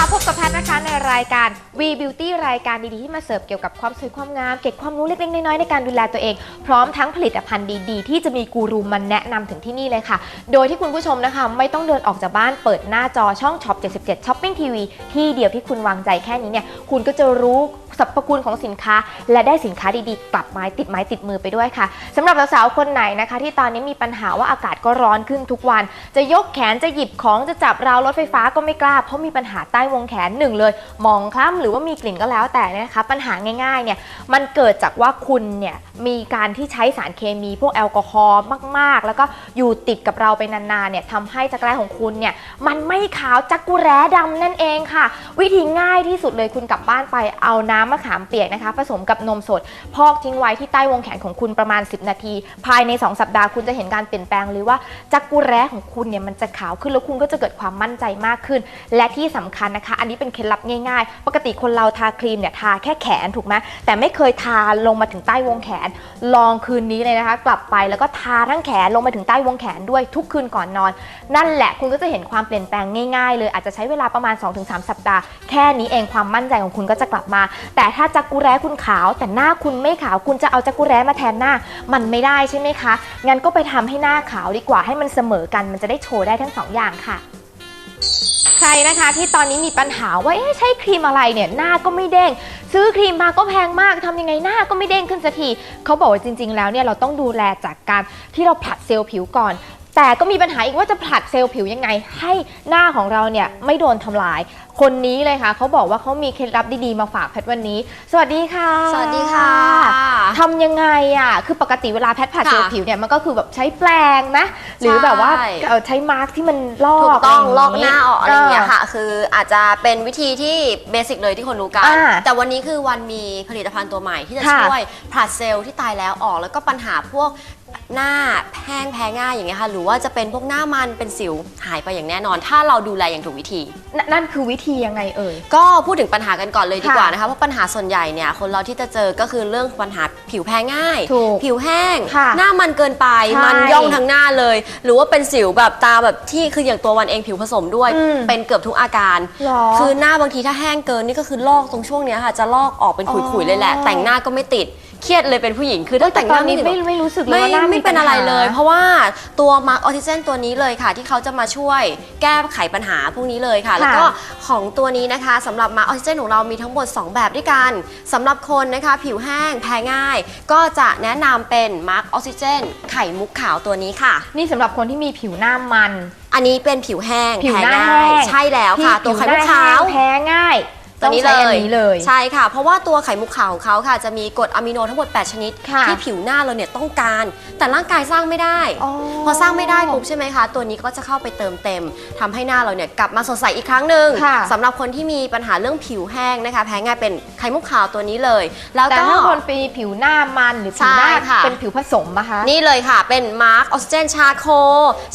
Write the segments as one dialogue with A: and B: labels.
A: พบกับแพทย์นะคะในรายการ V Beauty รายการดีๆ ที่มาเสิร์ฟเกี่ยวกับความสวยความงาม เก็บความรู้เล็กๆน้อยๆในการดูแลตัวเอง พร้อมทั้งผลิตภัณฑ์ดีๆ ที่จะมีกูรูมาแนะนำถึงที่นี่เลยค่ะ โดยที่คุณผู้ชมนะคะ ไม่ต้องเดินออกจากบ้านเปิดหน้าจอช่องช็อป77 Shopping TV ที่เดียวที่คุณวางใจแค่นี้เนี่ยคุณก็จะรู้สรรพคุณของสินค้า และได้สินค้าดีๆ กลับไม้ติดไม้ติดมือไปด้วยค่ะสำหรับสาวๆคนไหนนะคะ ที่ตอนนี้มีปัญหาว่าอากาศก็ร้อนขึ้นทุกวัน จะยกแขนจะหยิบของจะจับราวรถไฟฟ้าก็ไม่กล้าเพราะมีปัญหาใต้วงแขนหนึ่งเลยหมองคล้ำหรือว่ามีกลิ่นก็แล้วแต่นะคะปัญหาง่ายๆเนี่ยมันเกิดจากว่าคุณเนี่ยมีการที่ใช้สารเคมีพวกแอลกอฮอล์มาก ๆ แล้วก็อยู่ติดกับเราไปนานๆเนี่ยทำให้จักรแร้ของคุณเนี่ยมันไม่ขาวจักกุแร้ดำนั่นเองค่ะ วิธีง่ายที่สุดเลยคุณกลับบ้านไปเอาน้ำมะขามเปียกนะคะ ผสมกับนมสด พอกทิ้งไว้ที่ใต้วงแขนของคุณประมาณ 10 นาที ภายใน 2 สัปดาห์คุณจะเห็นการเปลี่ยนแปลงเลยว่าจักกุแร้ของคุณเนี่ยมันจะขาวขึ้นแล้วคุณก็จะเกิดความมั่นใจมากขึ้น และที่สำคัญนะคะ อันนี้เป็นเคล็ดลับง่ายๆ ปกติคนเราทาครีมเนี่ยทาแค่แขนถูกไหมแต่ไม่เคยทาลงมาถึงใต้วงแขน ลองคืนนี้เลยนะคะ กลับไปแล้วก็ทาทั้งแขนลงมาถึงใต้วงแขนด้วยทุกคืนก่อนนอน นั่นแหละคุณก็จะเห็นความเปลี่ยนแปลงง่ายๆ เลยอาจจะใช้เวลาประมาณ 2-3 สัปดาห์ แค่นี้เองความมั่นใจของคุณก็จะกลับมา แต่ถ้าจักกุแร้คุณขาว แต่หน้าคุณไม่ขาวคุณจะเอาจักกุแร้มาแทนหน้า มันไม่ได้ใช่ไหมคะงั้นก็ไปทำให้หน้าขาวดีกว่าให้มันเสมอกันมันจะได้โชว์ได้ทั้งสองอย่างค่ะ ใครนะคะที่ตอนนี้มีปัญหาว่าเอ๊ะใช้ครีมอะไรเนี่ยหน้าก็ไม่เด้ง ซื้อครีมมาก็แพงมากทำยังไงหน้าก็ไม่เด้งขึ้นสักทีเขาบอกว่าจริง ๆ แล้วเนี่ยเราต้องดูแลจากการที่เราผลัดเซลล์ผิวก่อน แต่ก็มีปัญหาอีกว่าจะผลัดเซลล์ผิวยังไง ให้หน้าของเราเนี่ยไม่โดนทำลาย คนนี้เลยค่ะเขาบอกว่าเขามีเคล็ดลับดีๆมาฝากแพทย์วันนี้ สวัสดีค่ะ
B: สวัสดีค่ะ
A: ทำยังไงอะคือปกติเวลาแพทย์ผัด
B: ค่ะ
A: เซลล์ผิวเนี่ยมันก็คือแบบใช้แปรงนะหรือแบบว่า
B: ใช่
A: เอ่อใช้มาร์กที่มันลอก
B: ถูกต้องะล
A: ไร
B: อกหน้าออกอะไรอย่างเงี้ย
A: เค่ะ
B: คืออาจจะเป็นวิธีที่เบสิกเลยที่คนรู้กัน
A: อ่า
B: แต่วันนี้คือวันมีผลิตภัณฑ์ตัวใหม่ที่จะ
A: ค่ะ
B: ช่วยผลัดเซลล์ที่ตายแล้วออกแล้วก็ปัญหาพวก หน้าแห้งแพ้ง่ายอย่างเงี้ยค่ะ หรือว่าจะเป็นพวกหน้ามันเป็นสิวหายไปอย่างแน่นอน ถ้าเราดูแลอย่างถูกวิธี
A: นนั่นคือวิธียังไงเอ่ย
B: ก็พูดถึงปัญหากันก่อนเลยดี
A: ค่ะ
B: กว่านะคะเพราะปัญหาส่วนใหญ่เนี่ยคนเราที่จะเจอก็คือเรื่องปัญหาผิวแพ้ง่าย
A: ถูก
B: ผิวแห้ง
A: ค่ะ
B: หน้ามันเกินไป
A: ใช่
B: มันย่องทั้งหน้าเลย หรือว่าเป็นสิวแบบตาแบบที่คืออย่างตัววันเองผิวผสมด้วย
A: อืม
B: เป็นเกือบทุกอาการ
A: หรอ
B: คือหน้าบางทีถ้าแห้งเกินนี่ก็คือลอกตรงช่วงเนี้ยค่ะจะลอกออกเป็นขุยๆเลยแหละ
A: อ๋อ
B: แต่งหน้าก็ไม่ติด เครียดเลยเป็นผู้หญิงคือถ้า
A: แต่
B: แต่งห
A: ตอ
B: น้าน
A: นี้
B: ติด
A: ไม่ไม่รู้สึกเลย
B: ไม่
A: ว่าหน้า
B: ไม่เป็นอะไรเลย
A: ปัญหา
B: เพราะว่าตัวมาร์กออทิเจนตัวนี้เลยค่ะ ที่เขาจะมาช่วยแก้ไขปัญหาพวกนี้เลยค่ะ แล้วก็ของตัวนี้นะคะสำหรับมาร์กออทิเจนของเรามีทั้งหมด 2 แบบด้วยกันสำหรับคนนะคะ ผิวแห้งแพ้ง่าย ก็จะแนะนำเป็นมาร์กออทิเจนไข่มุกขาวตัวนี้ค่ะ
A: นี่สำหรับคนที่มีผิวหน้ามัน
B: อันนี้เป็นผิวแห้ง
A: ผิว
B: แพ้
A: หน้า
B: ง่าย
A: แห้ง
B: ใช่แล้วค่ะ ตัวไข่มุกขาว
A: แพ้ง่าย
B: ตัวนี้
A: ต้อง
B: เล
A: ใช้อั
B: ย
A: นี้เลย
B: ใช่ค่ะ เพราะว่าตัวไข่มุกขาวของเขาค่ะ จะมีกรดอะมิโนทั้งหมด 8 ชนิด
A: ค่ะ
B: ที่ผิวหน้าเราเนี่ยต้องการ แต่ร่างกายสร้างไม่ได้
A: อ๋อ
B: พอสร้างไม่ได้ปุ๊บใช่ไหมคะ ตัวนี้ก็จะเข้าไปเติมเต็มทำให้หน้าเราเนี่ยกลับมาสดใสอีกครั้งหนึ่ง
A: ค่ะ
B: สำหรับคนที่มีปัญหาเรื่องผิวแห้งนะคะ แพ้ง่ายเป็นไข่มุกขาวตัวนี้เลย แล้ว
A: แต่
B: ก็
A: ถ้าคนมีผิวหน้ามันหรือผิวหน้า
B: ใช่ค่ะ
A: เป็นผิวผสมนะคะ
B: นี่เลยค่ะ เป็นมาร์กออสเจนชาโค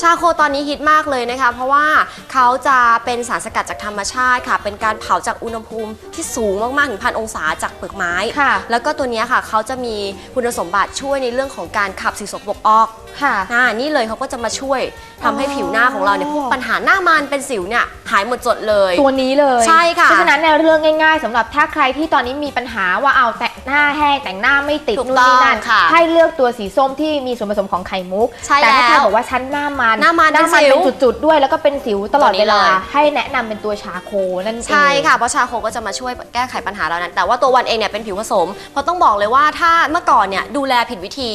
B: ชาโคตอนนี้ฮิตมากเลยนะคะ เพราะว่าเขาจะเป็นสารสกัดจากธรรมชาติค่ะ เป็นการเผาจากอุณหภูมิที่สูงมากๆถึงพันองศาจากเปลือกไม้
A: ค่ะ
B: แล้วก็ตัวเนี้ยค่ะเขาจะมีคุณสมบัติช่วยในเรื่องของการขับสิ่งสกปรกออก
A: ค่ะ
B: อ่านี่เลยเขาก็จะมาช่วยทำให้
A: อ๋อ
B: ผิวหน้าของเราเนี่ยพวกปัญหาหน้ามันเป็นสิวเนี่ยหายหมดจดเลย
A: ตัวนี้เลย
B: ใช่ค่ะ
A: เพราะฉะนั้นเนี่ยเรื่องง่าย ๆสำหรับถ้าใครที่ตอนนี้มีปัญหาว่าเอาแต่งหน้าแห้งแต่งหน้าไม่ติด
B: ถูก
A: นู่นนี่นั่น
B: ต้องค่ะ
A: ให้เลือกตัวสีส้มที่มีส่วนผสมของไข่มุก
B: ใช่
A: แต่ถ้าใคร
B: แล้ว
A: บอกว่าชั้นหน้ามัน
B: หน้ามัน
A: หน้ามัน
B: เป็นสิ
A: เป็น
B: ว
A: จุดๆด้วย แล้วก็เป็นสิวตลอด
B: ตัวนี้
A: เวลา
B: เลย
A: ให้แนะนำเป็นตัวชาโคนั่นเอง
B: ใช่ค่ะเพราะชาโคก็จะมาช่วยแก้ไขปัญหาเรานั้น แต่ว่าตัววันเองเนี่ยเป็นผิวผสม เพราะต้องบอกเลยว่าถ้าเมื่อก่อนเนี่ยดูแลผิดวิธี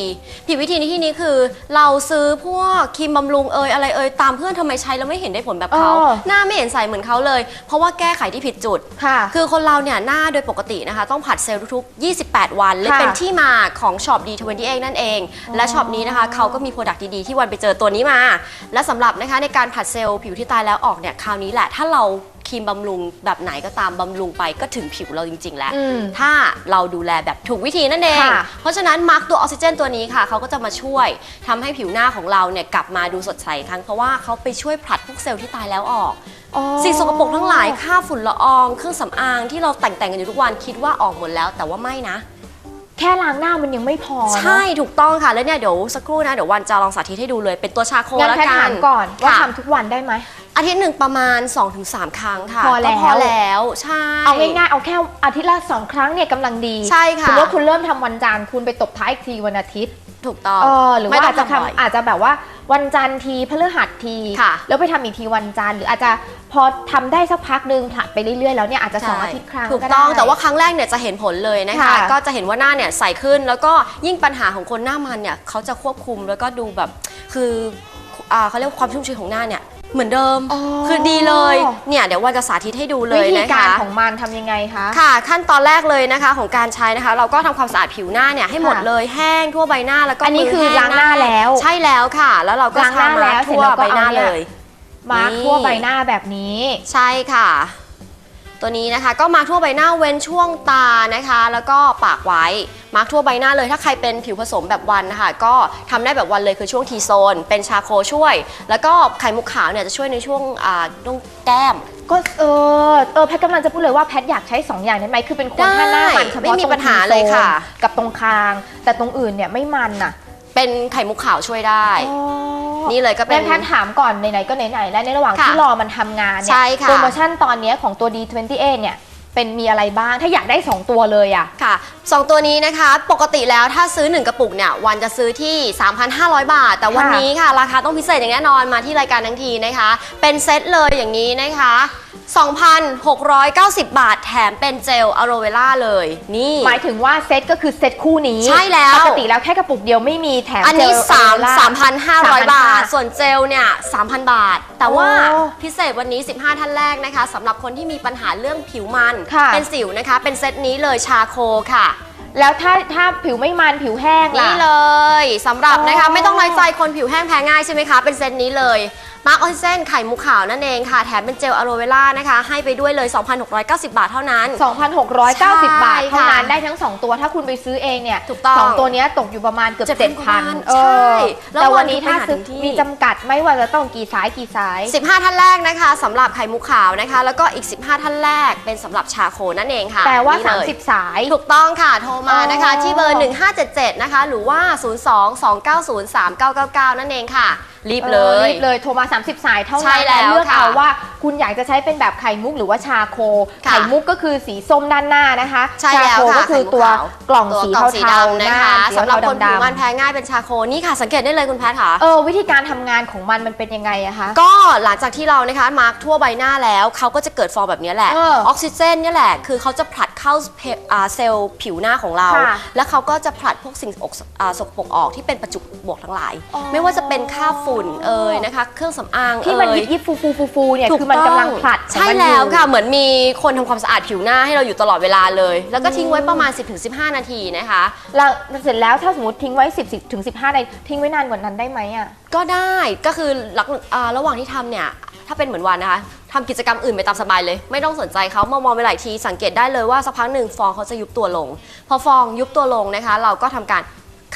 B: ผิดวิธีในที่นี้คือ เราซื้อพวกครีมบำรุงเอยอะไรเอยตามเพื่อนทำไมใช้แล้วไม่เห็นได้ผลแบบเขา
A: เออ
B: หน้าไม่เห็นใสเหมือนเขาเลย เพราะว่าแก้ไขที่ผิดจุด
A: ค่ะ
B: คือคนเราเนี่ยหน้าโดยปกตินะคะ ต้องผัดเซลล์ทุกๆ 28 วันเลย
A: ค่ะ
B: เป็นที่มาของช็อป D28 นั่นเอง และช็อปนี้นะคะเขาก็มีโปรดักต์ดี ๆ ที่วันไปเจอตัวนี้มา และสำหรับนะคะในการผัดเซลล์ผิวที่ตายแล้วออกเนี่ยคราวนี้แหละ ถ้าเรา ครีมบำรุงแบบไหนก็ตามบำรุงไปก็ถึงผิวเราจริง ๆ แล้ว
A: อืม
B: ถ้าเราดูแลแบบถูกวิธีนั่นเอง
A: ค่ะ
B: เพราะฉะนั้นมาร์กตัวออกซิเจนตัวนี้ค่ะเขาก็จะมาช่วยทำให้ผิวหน้าของเราเนี่ยกลับมาดูสดใสอีกครั้งเพราะว่าเขาไปช่วยผลัดพวกเซลล์ที่ตายแล้วออก
A: อ๋อ
B: สิ่งสกปรกทั้งหลายค่าฝุ่นละออง เครื่องสำอางที่เราแต่งแต่งๆกันอยู่ทุกวันคิดว่าออกหมดแล้วแต่ว่าไม่นะ
A: แค่ล้างหน้ามันยังไม่พอเนอะ
B: ใช่ถูกต้องค่ะแล้วเนี่ยเดี๋ยวสักครู่นะเดี๋ยววันจะลองสาธิตให้ดูเลยเป็นตัวชาโค
A: งั้น
B: แล้ว
A: แพทย์
B: กั
A: ถานมก่อนว่า
B: ค่ะ
A: ทำทุกวันได้ไหม
B: อาทิตย์หนึ่งประมาณ 2-3 ครั้งค่ะ
A: พอแล้ว
B: ก็พอแล้วใช่
A: เอาง่ายๆเอาแค่อาทิตย์ละสองครั้งเนี่ยกำลังดี
B: ใช่ค่ะ
A: สมมติว่าคุณเริ่มทำวันจันทร์คุณไปตบท้ายอีกทีวันอาทิตย์
B: ถูกต้อง
A: เออหรือว่า
B: ไม่ต้
A: อาจจะ
B: งบ่ย
A: ทำอาจจะแบบว่าวันจันทร์ทีพฤหัสที
B: ค่ะ
A: แล้วไปทำอีกทีวันจันทร์หรืออาจจะพอทำได้สักพักหนึ่งผลัดไปเรื่อยๆแล้วเนี่ยอาจจะสองอาทิตย์ครั้ง
B: ถูก
A: ได้
B: ต้องแต่ว่าครั้งแรกเนี่ยจะเห็นผลเลยนะคะ
A: ค่ะ
B: ก็จะเห็นว่าหน้าเนี่ยใสขึ้นแล้วก็ยิ่งปัญหาของคนหน้ามันเนี่ยเขาจะควบคุมแล้วก็ดูแบบคืออ่าเขาเรียกว่าความชุ่มชื้นของหน้าเนี่ย เหมือนเดิม
A: อ๋อ
B: คือดีเลยเนี่ยเดี๋ยววันจะสาธิตให้ดูเล
A: วิ
B: ย
A: ธี
B: นะ
A: การ
B: คะ
A: ของมันทำยังไงคะ
B: ค่ะขั้นตอนแรกเลยนะคะของการใช้นะคะ เราก็ทำความสะอาดผิวหน้าเนี่ยให้หมด
A: ค่ะ
B: เลยแห้งทั่วใบหน้าแล้วก็
A: อันนี้
B: มื
A: คือ
B: แห้
A: ล้างหน้าแล้ว
B: ใช่แล้วค่ะ แล้วเราก็
A: ล้างหน้า
B: ทำ
A: แล้ว
B: ทั่ว
A: เสร็จแล้วก็
B: ใบหน้า
A: เอาเนี่
B: เลยย
A: มาร์ค
B: นี่
A: ทั่วใบหน้าแบบนี้
B: ใช่ค่ะ ตัวนี้นะคะก็มาร์คทั่วใบหน้าเว้นช่วงตานะคะ แล้วก็ปากไว้มาร์คทั่วใบหน้าเลยถ้าใครเป็นผิวผสมแบบวันนะคะก็ทำได้แบบวันเลยคือช่วงทีโซน เป็นชาโคช่วย แล้วก็ไข่มุกขาวเนี่ยจะช่วยในช่วงอ่าตรงแก้ม
A: ก็เออเออแพทย์กำลังจะพูดเลยว่าแพทย์อยากใช้ 2 อย่างได้ไหมคือเป็นคน
B: ได้
A: ถ้าหน้ามันเฉ
B: ไม่
A: พาะ
B: มี
A: ตรง
B: ปัญหาเลยค่ะ
A: โซนกับตรงคาง แต่ตรงอื่นเนี่ยไม่มันน่ะ
B: เป็นไข่มุกขาวช่วยได้
A: นี่
B: นี่เลยก็เป็
A: เป็นนแพทย์ถามก่อนไหนๆก็ไหนๆแล้วในระหว่าง
B: ค่ะ
A: ที่รอมันทำงานเนี่
B: ใช่
A: ย
B: ค่ะ
A: โปรโมชั่นตอนเนี้ยของตัว D28 เนี่ยเป็นมีอะไรบ้างถ้าอยากได้ 2 ตัวเลยอะ
B: ค่ะสองตัวนี้นะคะ ปกติแล้วถ้าซื้อ 1 กระปุกเนี่ย วันจะซื้อที่ 3,500 บาท แต่วัน
A: ค่ะ
B: นี้ค่ะ ราคาต้องพิเศษอย่างแน่นอนมาที่รายการทั้งทีนะคะ เป็นเซตเลยอย่างนี้นะคะ 2,690 บาทแถมเป็นเจลอะโรเวล่าเลย นี่
A: หมายถึงว่าเซตก็คือเซตคู่นี้
B: ใช่แล้ว
A: ปกติแล้วแค่กระปุกเดียวไม่มีแถม
B: อันนี้
A: เจล
B: 3 3,500 บาท
A: 3,500
B: ส่วนเจลเนี่ย 3,000 บาท แต่ว่า
A: โอ้
B: พิเศษวันนี้ 15 ท่านแรกนะคะสำหรับคนที่มีปัญหาเรื่องผิวมัน
A: ค่ะ
B: เป็นสิวนะคะ เป็นเซตนี้เลยชาโคค่ะ
A: แล้วถ้าถ้าผิวไม่มันผิวแห้งล่ะ
B: นี่เลยสำหรับนะคะ
A: อ๋อ
B: ไม่ต้องน้อยใจคนผิวแห้งแพ้ง่ายใช่ไหมคะ เป็นเซตนี้เลย มาร์คออซิเซนไข่มุกขาวนั่นเองค่ะ แถมเป็นเจลอะโรเวล่านะคะ ให้ไปด้วยเลย 2,690 บาทเท่านั้น
A: 2,690 บาท
B: ใช่
A: เท่านั้น
B: ค่ะ
A: ได้ทั้ง 2 ตัวถ้าคุณไปซื้อเองเนี่ย
B: ถูกต้อง
A: สองตัวเนี้ยตกอยู่ประมาณเกือบ
B: 7,000
A: 7,000เอ
B: ใช่
A: อ
B: แล้ว
A: แต่วันนี้
B: วัน
A: ถ้า
B: ไปหา
A: ซื้อ
B: ถึงที่
A: มีจำกัดไม่ว่าจะต้องกี่สายกี่สาย
B: 15 ท่านแรกนะคะสำหรับไข่มุกขาวนะคะ แล้วก็อีก 15 ท่านแรกเป็นสำหรับชาโคนั่นเองค่ะ
A: แต่ว่า
B: นี่เลย
A: 30 สาย
B: ถูกต้องค่ะโทรมานะคะ
A: อ๋อ
B: ที่เบอร์ 1577 นะคะ หรือว่า 02-290-3999 นั่นเองค่ะ รีบเล
A: ออยรีบเลยโทรมา 30 สายเท่า
B: ใช่
A: นั้น
B: แล้ว
A: เลือก
B: ค่ะ
A: เอาว่า คุณอยากจะใช้เป็นแบบไข่มุกหรือว่าชาโค
B: ค่ะ
A: ไข่มุกก็คือสีส้มด้านหน้านะคะ
B: ใช่
A: ชา
B: แล้ว
A: โค
B: ค่ะ
A: ก็คือ
B: ไข่มุ
A: ตัว
B: ขาว
A: กล่อง
B: ตัว
A: สี
B: กล่องสี
A: เทา
B: ดำ
A: ๆ
B: นะคะ
A: สี
B: สำหรับคน
A: เทา
B: ผิว
A: ๆ
B: มันแพ้ง่ายเป็นชาโคนี่ค่ะ สังเกตได้เลยคุณแพทย์ค่ะ
A: เออวิธีการทำงานของมันมันเป็นยังไงอะคะ
B: ก็หลังจากที่เรานะคะมาร์กทั่วใบหน้าแล้วเขาก็จะเกิดฟองแบบนี้แหละ
A: เออ
B: ออกซิเจนเนี่ยแหละ คือเขาจะผลัดเข้าเพอ่าเซลล์ผิวหน้าของเรา
A: ค่ะ
B: แล้วเขาก็จะผลัดพวกสิ่งอกอ่าสกปรกออกที่เป็นประจุบวกทั้งหลาย
A: อ๋อ
B: ไม่ว่าจะเป็นค่าฝุ่นเอ่ยนะคะ เครื่องสำอาง
A: ที่มัน
B: เอ่
A: ยิ
B: ย
A: บยิบฟูฟูฟูฟูเนี่ย
B: ถูก
A: คือมันกำลังผลัดของ
B: ใช่
A: มัน
B: แล้ว
A: อยู่
B: ค่ะ เหมือนมีคนทำความสะอาดผิวหน้าให้เราอยู่ตลอดเวลาเลย แล้วก็ทิ้งไว้ประมาณ 10-15 นาทีนะคะ
A: แล้วเสร็จแล้วถ้าสมมติทิ้งไว้ 10ถึง15นาทีทิ้งไว้นานกว่านั้นได้ไหมอะ
B: ก็ได้ก็คือหลักอ่าระหว่างที่ทำเนี่ย ถ้าเป็นเหมือนวันนะคะทำกิจกรรมอื่นไปตามสบายเลย ไม่ต้องสนใจเขามามองไปหลายทีสังเกตได้เลยว่าสักพักหนึ่งฟองเขาจะยุบตัวลง พอฟองยุบตัวลงนะคะ เราก็ทำการ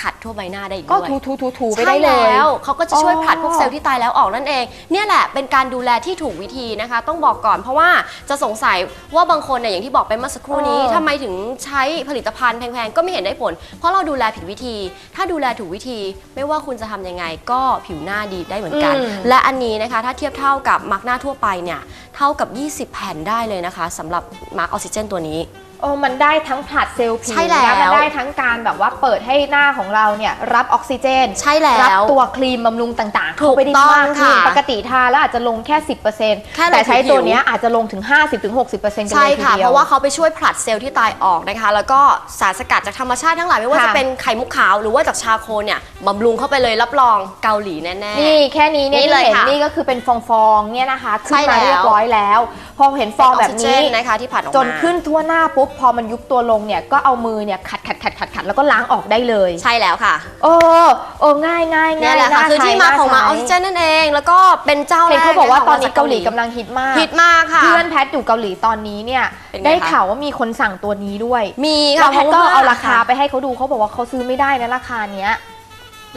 B: ขัดทั่วใบหน้าได้อีก
A: ก็
B: ด้วย
A: ถูถูถูถูไป
B: ใช่
A: ได้เลย
B: แล้วเขาก็จะช่วย
A: อ๋อ
B: ผลัดพวกเซลล์ที่ตายแล้วออกนั่นเอง เนี่ยแหละเป็นการดูแลที่ถูกวิธีนะคะ ต้องบอกก่อนเพราะว่าจะสงสัยว่าบางคนเนี่ยอย่างที่บอกไปเมื่อสักครู่นี้
A: เออ
B: ทำไมถึงใช้ผลิตภัณฑ์แพงๆ ก็ไม่เห็นได้ผล เพราะเราดูแลผิดวิธี ถ้าดูแลถูกวิธี ไม่ว่าคุณจะทำยังไงก็ผิวหน้าดีได้เหมือนกัน
A: อืม
B: และอันนี้นะคะถ้าเทียบเท่ากับมาร์กหน้าทั่วไปเนี่ยเท่ากับ 20 แผ่นได้เลยนะคะสำหรับมาร์กออกซิเจนตัวนี้
A: เออมันได้ทั้งผลัดเซลล์ผิว
B: ใช่แล้ว
A: มันได้ทั้งการแบบว่าเปิดให้หน้าของเราเนี่ยรับออกซิเจน
B: ใช่แล้ว
A: รับตัวครีมบำรุงต่างๆ
B: ถู
A: เข้ากไปได้มากขึ้น
B: ต้องค่ะ
A: ปกติทาแล้วอาจจะลงแค่ 10%
B: แค่ลง
A: แต่ใช้
B: ผิว
A: ตัวเนี้ยอาจจะลงถึง 50-60%กัน
B: ใช่
A: เลยที
B: ค่ะ
A: เดียว
B: เพราะว่าเขาไปช่วยผลัดเซลล์ที่ตายออกนะคะ แล้วก็สารสกัดจากธรรมชาติทั้งหลายไม่ว่า
A: ค่ะ
B: จะเป็นไข่มุกขาวหรือว่าจากชาโคเนี่ยบำรุงเข้าไปเลยรับรองเกาหลีแน่ๆ
A: นี่แค่นี้เนี่ย
B: นี่
A: ที่
B: เลย
A: เห็น
B: ค่ะ
A: นี่ก็คือเป็นฟองๆเนี่ยนะคะขึ้
B: ใช่
A: นมา
B: แล้ว
A: เรียบร้อยแล้ว พอเห็นฟองแบบ
B: ออกซิเจ
A: นี้
B: นะคะที่ผลัดออกมา
A: จนขึ้นทั่วหน้าปุ๊บพอมันยุบตัวลงเนี่ยก็เอามือเนี่ยขัดขัดขัดขัดขัดแล้วก็ล้างออกได้เลย
B: ใช่แล้วค่ะ
A: เออเออง่ายง่าย
B: เนี่
A: ง่าย
B: ยแหละค่ะ
A: น่
B: คือที่มาของมาอ
A: ใช้
B: อกซิเจนนั่นเอง แล้วก็เป็นเจ้าแร
A: เห็น
B: ก
A: เขาบอกว่าะ
B: คะ
A: ตอนนี้
B: มจ
A: เกาหลีกำลังฮิตมาก
B: ฮิตมากค่ะ
A: เพื่อนแพทอยู่เกาหลีตอนนี้เนี่ย
B: เป็นไงคะ
A: ได้ข่าวว่ามีคนสั่งตัวนี้ด้วย
B: มี
A: แล้
B: ค่ะ
A: วแพทก็
B: พะว่
A: เอาราคาไปให้เขาดูเขาบอกว่าเขาซื้อไม่ได้นะราคาเนี้ย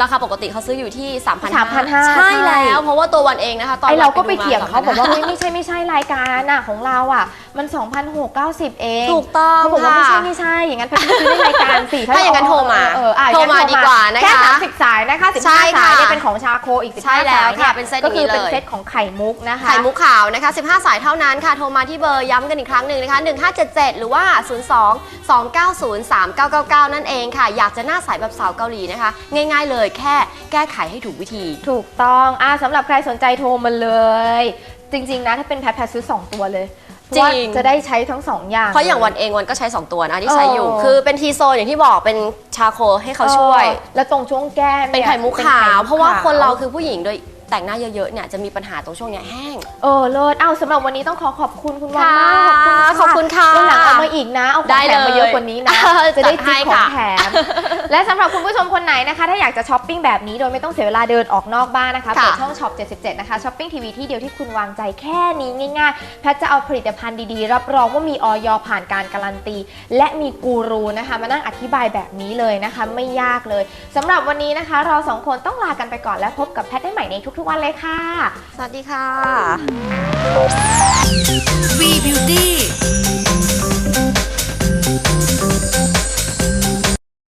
B: ราคาปกติเขาซื้ออยู่ที่ 3,500
A: 3,500
B: ใช่ แล้ว เพราะว่าตัววันเองนะคะ ตอน
A: ไอเราก็
B: วัน
A: ไป
B: ดูม
A: เถียงเขาบอกว่า
B: 2,500
A: เฮ้ยไม่ใช่ไม่ใช่รายการน่ะของเราอะ มัน2,690 เอง
B: ถูกต้อง
A: เขาบอกว่าไม่ใช่
B: ค่ะ
A: ไม่ใช่อย่างนั้นแพทย์ก็ซื้อในรายการสิ
B: ถ้าอย่างนั้นโทรมา
A: เออเอออะ
B: โทรมา
A: อย่ง
B: ดี
A: นั้น
B: กว่านะคะ
A: แค่30สายนะคะ15
B: ใช่ค่ะ
A: สายเนี่ยเป็นของชาโคอีก15
B: ใช่แล้ว
A: สาย
B: ค่ะ
A: ย
B: เป็นเซต
A: ก็คือเป็น
B: อย่างนี้เลย
A: เซตของไข่มุกนะคะ
B: ไข่มุกขาวนะคะ 15 สายเท่านั้นค่ะ โทรมาที่เบอร์ย้ำกันอีกครั้งหนึ่งนะคะ 1577 หรือว่า 02 290 3999 นั่นเองค่ะ อยากจะหน้าใสแบบสาวเกาหลีนะคะ ง่ายๆเลยแค่แก้ไขให้ถูกวิธี
A: ถูกต้องอะสำหรับใครสนใจโทรมาเลย จริง ๆ นะ ถ้าเป็นแพทย์แพทย์ซื้อ 2 ตัวเลยเพราะว่า
B: จริง
A: จะได้ใช้ทั้ง 2 อย่าง
B: เพราะอย่างวันเองวันก็ใช้ 2 ตัวนะที่ใช้อยู่
A: เออ
B: คือเป็นทีโซนอย่างที่บอกเป็นชาโคให้เขาช่วย
A: เออแล้วตรงช่วงแก้ม
B: เป็น
A: ย
B: ไข่มุก
A: ป็น
B: ขาว
A: มุก
B: เพราะว่า
A: ข
B: คนเราคือผู้หญิงโดยแต่งหน้าเยอะๆเนี่ยจะมีปัญหาตรงช่วงเนี้ยแห้ง
A: เออเลิศเอาสำหรับวันนี้ต้องขอขอบคุณคุณวัน
B: ค่ะ
A: มาก
B: ขอบคุณค่ะ
A: วันหลังเอามาอีกนะ เอาของ
B: ได้
A: แถมมา
B: เลย
A: เยอะกว่านี้นะ
B: เออ
A: จะได้
B: จัดให้
A: จิ๊กของ
B: ค่ะ
A: แถม และสำหรับคุณผู้ชมคนไหนนะคะ ถ้าอยากจะช้อปปิ้งแบบนี้โดยไม่ต้องเสียเวลาเดินออกนอกบ้านนะคะ
B: ค่ะ
A: เปิดช่องช็อป 77 นะคะช้อปปิ้งทีวีที่เดียวที่คุณวางใจแค่นี้ง่ายๆ แพทย์จะเอาผลิตภัณฑ์ดีๆ รับรองว่ามีออยผ่านการการันตี และมีกูรูนะคะมานั่งอธิบายแบบนี้เลยนะคะ ไม่ยากเลยสำหรับวันนี้นะคะ เราสองคนต้องลากันไปก่อนและพบกับแพทย์ได้ใหม่ในทุกๆวันเลยค่ะ
B: สวัสดีค่ะ